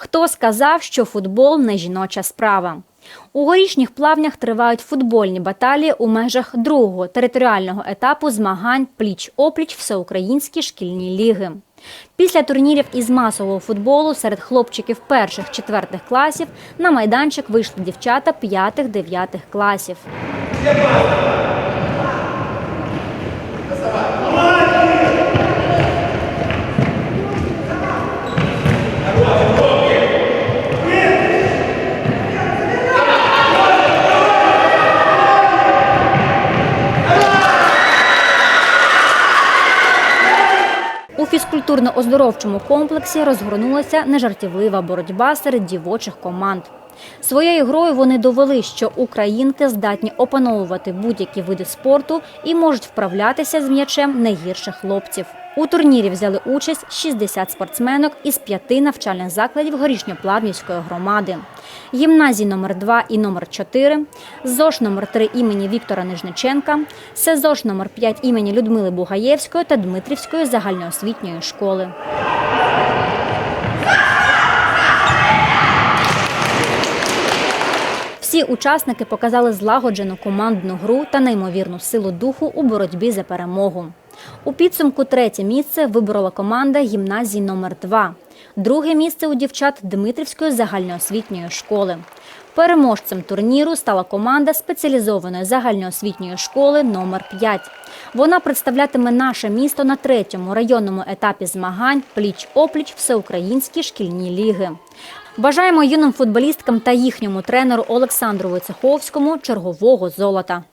Хто сказав, що футбол не жіноча справа? У горішніх плавнях тривають футбольні баталії у межах другого територіального етапу змагань пліч-опліч всеукраїнські шкільні ліги. Після турнірів із масового футболу серед хлопчиків перших-четвертих класів на майданчик вийшли дівчата п'ятих-дев'ятих класів. Фізкультурно-оздоровчому комплексі розгорнулася нежартівлива боротьба серед дівочих команд. Своєю грою вони довели, що українки здатні опановувати будь-які види спорту і можуть вправлятися з м'ячем не гірше хлопців. У турнірі взяли участь 60 спортсменок із п'яти навчальних закладів Горішньоплавнівської громади. Гімназії номер 2 і номер 4, ЗОШ номер 3 імені Віктора Нижниченка, СЕЗОШ номер 5 імені Людмили Бугаєвської та Дмитрівської загальноосвітньої школи. Всі учасники показали злагоджену командну гру та неймовірну силу духу у боротьбі за перемогу. У підсумку третє місце виборола команда гімназії номер 2 друге місце у дівчат Дмитрівської загальноосвітньої школи. Переможцем турніру стала команда спеціалізованої загальноосвітньої школи номер 5 Вона представлятиме наше місто на третьому районному етапі змагань пліч-опліч всеукраїнські шкільні ліги. Бажаємо юним футболісткам та їхньому тренеру Олександру Войцеховському чергового золота.